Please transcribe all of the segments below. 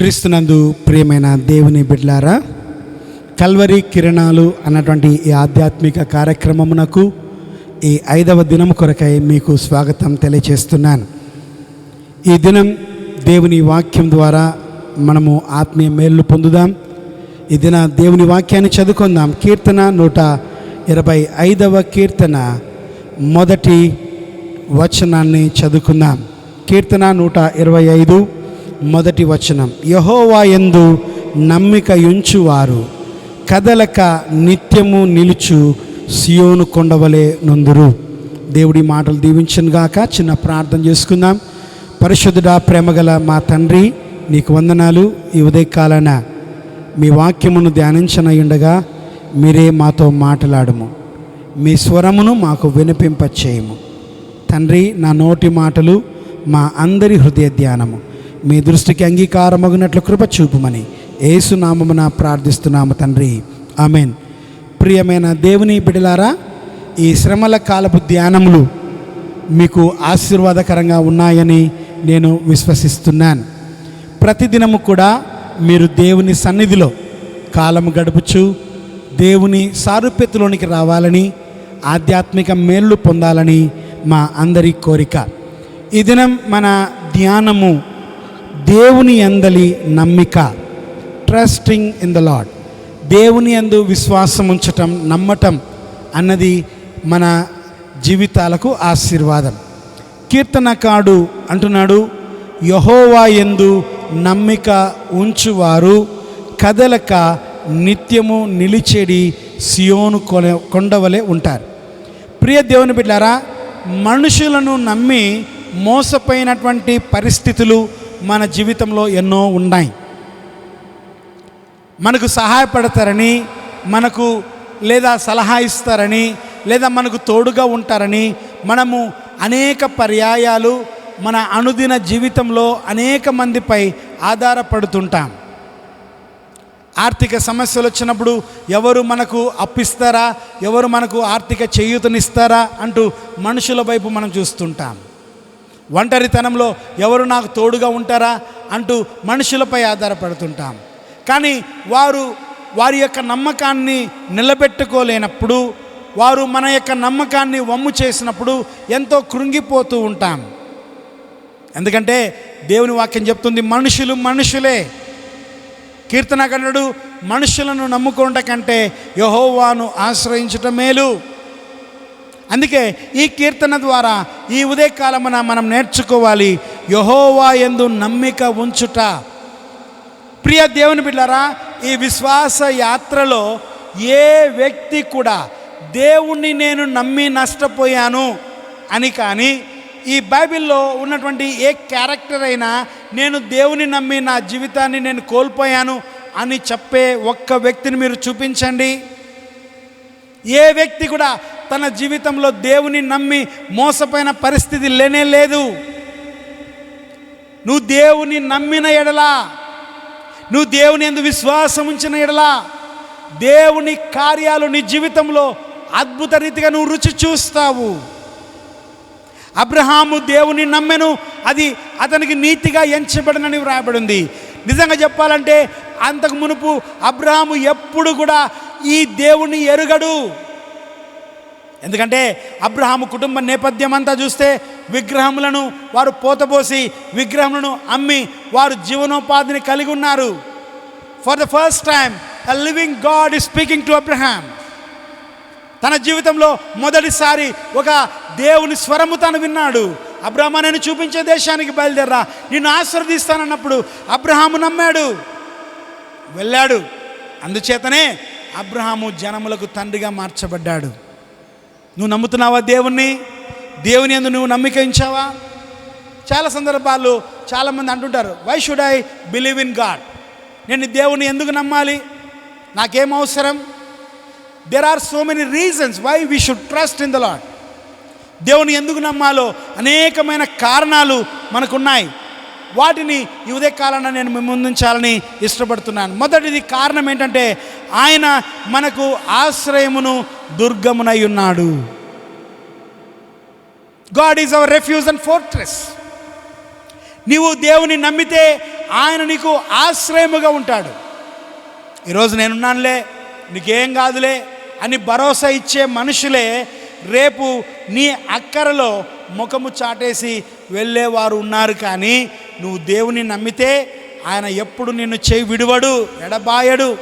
క్రీస్తునందు ప్రియమైన దేవుని బిడ్లారా కల్వరి కిరణాలు అన్నటువంటి ఈ ఆధ్యాత్మిక కార్యక్రమమునకు ఈ ఐదవ దినం కొరకై మీకు స్వాగతం తెలియచేస్తున్నాను. ఈ దినం దేవుని వాక్యం ద్వారా మనము ఆత్మీయ మేలు పొందుదాం. ఈ దిన దేవుని వాక్యాన్ని చదువుకుందాం. కీర్తన నూట ఇరవై ఐదవ కీర్తన మొదటి వచనాన్ని చదువుకుందాం. కీర్తన నూట ఇరవై ఐదు మొదటి వచనం. యహోవా ఎందు నమ్మిక యుంచువారు కదలక నిత్యము నిలుచు సియోను కొండవలే నొందురు. దేవుడి మాటలు దీవించను గాక చిన్న ప్రార్థన చేసుకుందాం. పరిశుద్ధుడా ప్రేమగల మా తండ్రి నీకు వందనాలు. ఈ ఉదయకాలన మీ వాక్యమును ధ్యానించనయుండగా మీరే మాతో మాట్లాడము. మీ స్వరమును మాకు వినిపింపచేయము. తండ్రి నా నోటి మాటలు మా అందరి హృదయ ధ్యానము. మీ దృష్టికి అంగీకారమగినట్లు కృప చూపుమని. ఏసునామమున ప్రార్థిస్తున్నాము తండ్రి. ఆమెన్. ప్రియమైన దేవుని బిడలారా ఈ శ్రమల కాలపు ధ్యానములు మీకు ఆశీర్వాదకరంగా ఉన్నాయని నేను విశ్వసిస్తున్నాను. ప్రతిదినము కూడా మీరు దేవుని సన్నిధిలో కాలం గడుపుచు దేవుని సారూప్యతలోనికి రావాలని ఆధ్యాత్మిక మేళ్ళు పొందాలని మా అందరి కోరిక. ఈ దినం మన ధ్యానము దేవుని అందలి నమ్మిక ట్రస్టింగ్ ఇన్ ద లాడ్ దేవుని ఎందు విశ్వాసం ఉంచటం నమ్మటం అన్నది మన జీవితాలకు ఆశీర్వాదం. కీర్తనకాడు అంటున్నాడు యహోవా ఎందు నమ్మిక ఉంచువారు కదలక నిత్యము నిలిచేడి సియోను కొన కొండవలే ఉంటారు. ప్రియ దేవుని బిడ్డారా మనుషులను నమ్మి మోసపోయినటువంటి పరిస్థితులు మన జీవితంలో ఎన్నో ఉన్నాయి. మనకు సహాయపడతారని మనకు లేదా సలహా ఇస్తారని లేదా మనకు తోడుగా ఉంటారని మనము అనేక పర్యాయాలు మన అనుదిన జీవితంలో అనేక మందిపై ఆధారపడుతుంటాం. ఆర్థిక సమస్యలు వచ్చినప్పుడు ఎవరు మనకు అప్పిస్తారా? ఎవరు మనకు ఆర్థిక చేయూతనిస్తారా? అంటూ మనుషుల వైపు మనం చూస్తుంటాం. ఒంటరితనంలో ఎవరు నాకు తోడుగా ఉంటారా అంటూ మనుషులపై ఆధారపడుతుంటాం. కానీ వారు వారి యొక్క నమ్మకాన్ని నిలబెట్టుకోలేనప్పుడు వారు మన యొక్క నమ్మకాన్ని వమ్ము చేసినప్పుడు ఎంతో కృంగిపోతూ ఉంటాం. ఎందుకంటే దేవుని వాక్యం చెప్తుంది మనుషులు మనుషులే. కీర్తనకరుడు మనుషులను నమ్ముకుండ కంటే యహోవాను ఆశ్రయించటం మేలు. అందుకే ఈ కీర్తన ద్వారా ఈ ఉదయకాలమున మనం నేర్చుకోవాలి యహోవా ఎందు నమ్మిక ఉంచుట. ప్రియ దేవుని బిడ్డారా ఈ విశ్వాస యాత్రలో ఏ వ్యక్తి కూడా దేవుణ్ణి నేను నమ్మి నష్టపోయాను అని కానీ ఈ బైబిల్లో ఉన్నటువంటి ఏ క్యారెక్టర్ అయినా నేను దేవుని నమ్మి నా జీవితాన్ని నేను కోల్పోయాను అని చెప్పే ఒక్క వ్యక్తిని మీరు చూపించండి. ఏ వ్యక్తి కూడా తన జీవితంలో దేవుని నమ్మి మోసపోయిన పరిస్థితి లేనే లేదు. నువ్వు దేవుని నమ్మిన ఎడలా నువ్వు దేవుని ఎందు విశ్వాసం ఉంచిన ఎడలా దేవుని కార్యాలు నీ జీవితంలో అద్భుత రీతిగా నువ్వు రుచి చూస్తావు. అబ్రహాము దేవుని నమ్మెను అది అతనికి నీతిగా ఎంచబడినని వ్రాయబడింది. నిజంగా చెప్పాలంటే అంతకు మునుపు అబ్రహాము ఎప్పుడు కూడా ఈ దేవుని ఎరుగడు. ఎందుకంటే అబ్రహాము కుటుంబ నేపథ్యం అంతా చూస్తే విగ్రహములను వారు పోతపోసి విగ్రహములను అమ్మి వారు జీవనోపాధిని కలిగి ఉన్నారు. For the first time a living God is speaking to Abraham తన జీవితంలో మొదటిసారి ఒక దేవుని స్వరము తను విన్నాడు. అబ్రహ్మ నేను చూపించే దేశానికి బయలుదేరా నిన్ను ఆశీర్వదిస్తానన్నప్పుడు అబ్రహాము నమ్మాడు. వెళ్ళాడు. అందుచేతనే అబ్రహాము జనములకు తండ్రిగా మార్చబడ్డాడు. నువ్వు నమ్ముతున్నావా దేవుణ్ణి? దేవుని ఎందు నువ్వు నమ్మిక ఉంచావా? చాలా సందర్భాలు చాలామంది అంటుంటారు why should I believe in God నేను దేవుని ఎందుకు నమ్మాలి? నాకేం అవసరం? There are so many reasons why we should trust in the Lord దేవుని ఎందుకు నమ్మాలో అనేకమైన కారణాలు మనకున్నాయి. వాటిని ఈ ఉదయకాలంలో నేను ముందుంచాలని ఇష్టపడుతున్నాను. మొదటిది కారణం ఏంటంటే ఆయన మనకు ఆశ్రయమును దుర్గమునై ఉన్నాడు God is our refuge and fortress నీవు దేవుని నమ్మితే ఆయన నీకు ఆశ్రయముగా ఉంటాడు. ఈరోజు నేనున్నానులే నీకేం కాదులే అని భరోసా ఇచ్చే మనుషులే రేపు నీ అక్కరలో ముఖము చాటేసి వెళ్ళేవారు ఉన్నారు కానీ నువ్వు దేవుని నమ్మితే ఆయన ఎప్పుడు నిన్ను చేయి విడువడు ఎడబాయడు.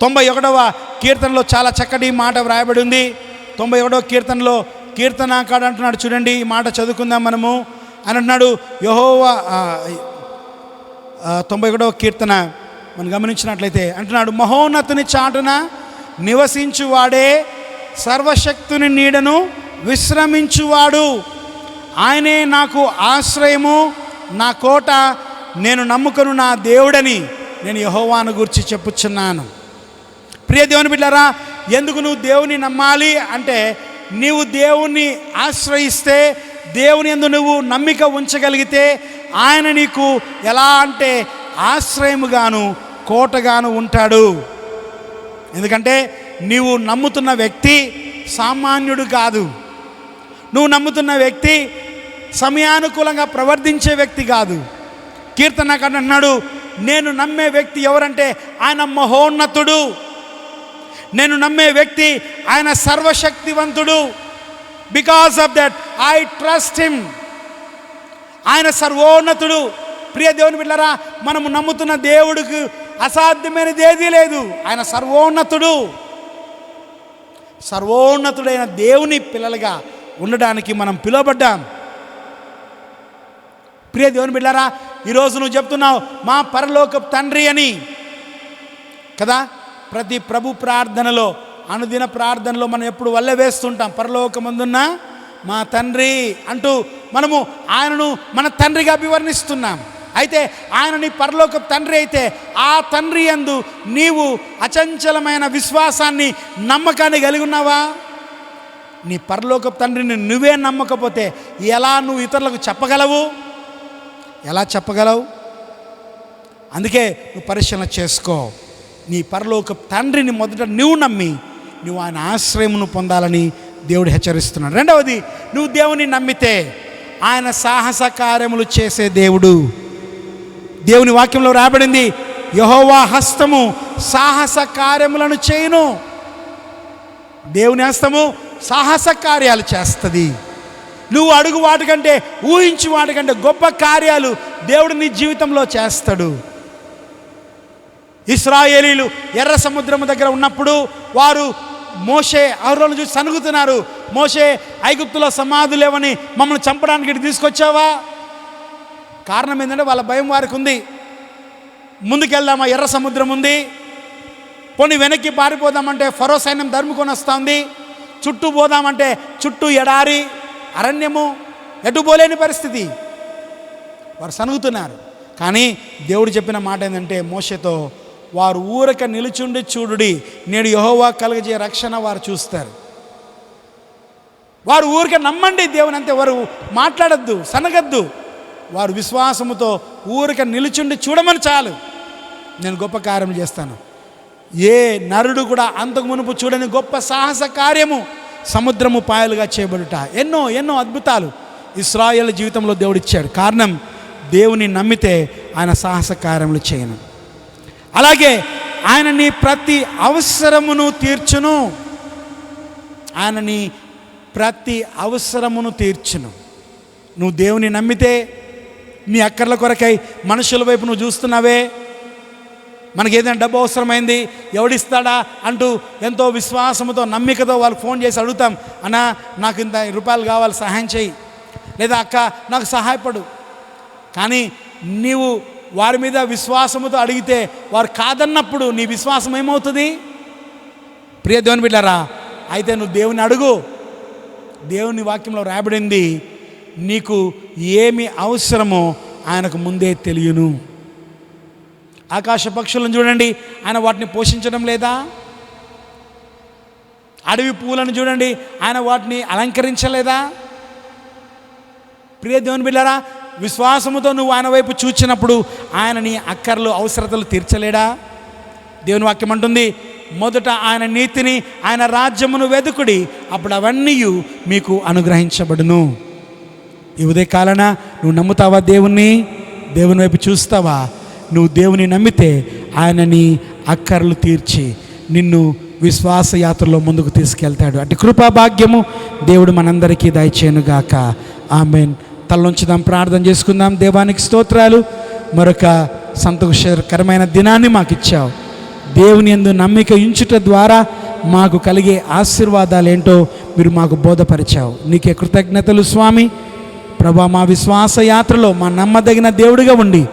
తొంభై ఒకటవ కీర్తనలో చాలా చక్కటి మాట వ్రాయబడి ఉంది. తొంభై ఒకటవ కీర్తనలో కీర్తనాకాడు అంటున్నాడు చూడండి ఈ మాట చదువుకుందాం మనము. అని అంటున్నాడు యహోవా తొంభై ఒకటవ కీర్తన మనం గమనించినట్లయితే అంటున్నాడు మహోన్నతుని చాటున నివసించువాడే సర్వశక్తుని నీడను విశ్రమించువాడు. ఆయనే నాకు ఆశ్రయము నా కోట నేను నమ్ముకును నా దేవుడని నేను యహోవాను గురించి చెప్పుచున్నాను. ప్రియ దేవుని బిడ్డారా ఎందుకు నువ్వు దేవుని నమ్మాలి అంటే నీవు దేవుణ్ణి ఆశ్రయిస్తే దేవుని ఎందు నువ్వు నమ్మిక ఉంచగలిగితే ఆయన నీకు ఎలా అంటే ఆశ్రయముగాను కోటగాను ఉంటాడు. ఎందుకంటే నీవు నమ్ముతున్న వ్యక్తి సామాన్యుడు కాదు. నువ్వు నమ్ముతున్న వ్యక్తి సమయానుకూలంగా ప్రవర్తించే వ్యక్తి కాదు. కీర్తనకాడు అన్నాడు నేను నమ్మే వ్యక్తి ఎవరంటే ఆయన మహోన్నతుడు. నేను నమ్మే వ్యక్తి ఆయన సర్వశక్తివంతుడు. Because of that I trust him ఆయన సర్వోన్నతుడు. ప్రియ దేవుని బిడ్డరా మనము నమ్ముతున్న దేవుడికి అసాధ్యమైనది ఏదీ లేదు. ఆయన సర్వోన్నతుడు. సర్వోన్నతుడైన దేవుని పిల్లలుగా ఉండడానికి మనం పిలువబడ్డాం. ప్రియ దేవుని బిడ్డారా ఈరోజు నువ్వు చెప్తున్నావు మా పరలోక తండ్రి అని. కదా? ప్రతి ప్రభు ప్రార్థనలో అనుదిన ప్రార్థనలో మనం ఎప్పుడు వల్ల వేస్తుంటాం పరలోకమందున్న మా తండ్రి అంటూ మనము ఆయనను మన తండ్రిగా అభివర్ణిస్తున్నాం. అయితే ఆయన నీ పరలోక తండ్రి అయితే ఆ తండ్రి యందు నీవు అచంచలమైన విశ్వాసాన్ని నమ్మకాన్ని కలిగి ఉన్నావా? నీ పరలోక తండ్రిని నువ్వే నమ్మకపోతే ఎలా నువ్వు ఇతరులకు చెప్పగలవు? ఎలా చెప్పగలవు? అందుకే నువ్వు పరిశీలన చేసుకో. నీ పరలోక తండ్రిని మొదట నువ్వు నమ్మి నువ్వు ఆయన ఆశ్రయమును పొందాలని దేవుడు హెచ్చరిస్తున్నాడు. రెండవది నువ్వు దేవుని నమ్మితే ఆయన సాహస కార్యములు చేసే దేవుడు. దేవుని వాక్యంలో రాబడింది యహోవా హస్తము సాహస కార్యములను చేయను. దేవుని హస్తము సాహస కార్యాలు చేస్తుంది. నువ్వు అడుగు వాటికంటే ఊహించి వాటికంటే గొప్ప కార్యాలు దేవుడు నీ జీవితంలో చేస్తాడు. ఇస్రాయేలీలు ఎర్ర సముద్రము దగ్గర ఉన్నప్పుడు వారు మోషే అహరోలను చూసి సనుగుతున్నారు. మోషే ఐగుప్తులో సమాధులు లేవని మమ్మల్ని చంపడానికి ఇటు తీసుకొచ్చావా? కారణం ఏంటంటే వాళ్ళ భయం వారికి ఉంది. ముందుకెళ్దామా? ఎర్ర సముద్రం ఉంది. పోనీ వెనక్కి పారిపోదామంటే ఫరో సైన్యం ధర్ముకొని వస్తుంది చుట్టూ పోదామంటే చుట్టూ ఎడారి. అరణ్యము ఎటు పోలేని పరిస్థితి. వారు సనుగుతున్నారు. కానీ దేవుడు చెప్పిన మాట ఏంటంటే మోషతో వారు ఊరక నిలుచుండి చూడుడి నేడు యహోవా కలగజే రక్షణ వారు చూస్తారు. వారు ఊరికే నమ్మండి దేవుని అంతే వారు మాట్లాడద్దు సనగద్దు. వారు విశ్వాసముతో ఊరిక నిలుచుండి చూడమని చాలు. నేను గొప్ప కార్యం చేస్తాను. ఏ నరుడు కూడా అంతకు మునుపు చూడని గొప్ప సాహస కార్యము సముద్రము పాయలుగా చేయబడుట. ఎన్నో ఎన్నో అద్భుతాలు ఇస్రాయేల్ జీవితంలో దేవుడు ఇచ్చాడు కారణం దేవుని నమ్మితే ఆయన సాహస కార్యములు చేయను. అలాగే ఆయన నీ ప్రతి అవసరమును తీర్చును. ఆయన నీ ప్రతి అవసరమును తీర్చును. నువ్వు దేవుని నమ్మితే నీ అక్కర్ల కొరకై మనుషుల వైపు నువ్వు చూస్తున్నావే. మనకి ఏదైనా డబ్బు అవసరమైంది ఎవడిస్తాడా అంటూ ఎంతో విశ్వాసంతో నమ్మికతో వాళ్ళకి ఫోన్ చేసి అడుగుతాం అన్నా నాకు ఇంత రూపాయలు కావాలి సహాయం చేయి లేదా అక్క నాకు సహాయపడు. కానీ నీవు వారి మీద విశ్వాసముతో అడిగితే వారు కాదన్నప్పుడు నీ విశ్వాసం ఏమవుతుంది? ప్రియ దేవుని బిడ్డారా అయితే నువ్వు దేవుని అడుగు. దేవుని వాక్యంలో రాబడింది నీకు ఏమి అవసరమో ఆయనకు ముందే తెలియను. ఆకాశ పక్షులను చూడండి. ఆయన వాటిని పోషించడం లేదా? అడవి పూలను చూడండి. ఆయన వాటిని అలంకరించలేదా? ప్రియ దేవుని బిళ్ళారా విశ్వాసముతో నువ్వు ఆయన వైపు చూచినప్పుడు ఆయన నీ అక్కర్లు అవసరతలు తీర్చలేడా? దేవుని వాక్యం అంటుంది మొదట ఆయన నీతిని ఆయన రాజ్యమును వెదుకుడి అప్పుడు అవన్నీ మీకు అనుగ్రహించబడును. ఈ ఉదయ కాలన నువ్వు నమ్ముతావా దేవుణ్ణి? దేవుని వైపు చూస్తావా? నువ్వు దేవుని నమ్మితే ఆయన నీ అక్కర్లు తీర్చి నిన్ను విశ్వాస యాత్రలో ముందుకు తీసుకెళ్తాడు. అటు కృపా భాగ్యము దేవుడు మనందరికీ దయచేయనుగాక. ఆమెన్. తలొంచుదాం ప్రార్థన చేసుకుందాం. దేవానికి స్తోత్రాలు. మరొక సంతోషకరమైన దినాన్ని మాకు ఇచ్చావు దేవుని ఎందు నమ్మిక ఉంచుట ద్వారా మాకు కలిగే ఆశీర్వాదాలు ఏంటో మీరు మాకు బోధపరిచావు. నీకే కృతజ్ఞతలు స్వామి. ప్రభా మా విశ్వాస యాత్రలో మా నమ్మదగిన దేవుడిగా ఉండి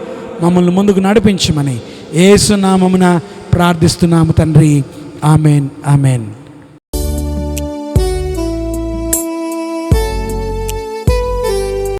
మమ్మల్ని ముందుకు నడిపించమని. ఏసునామమున ప్రార్థిస్తున్నాము తండ్రి. Amen amen.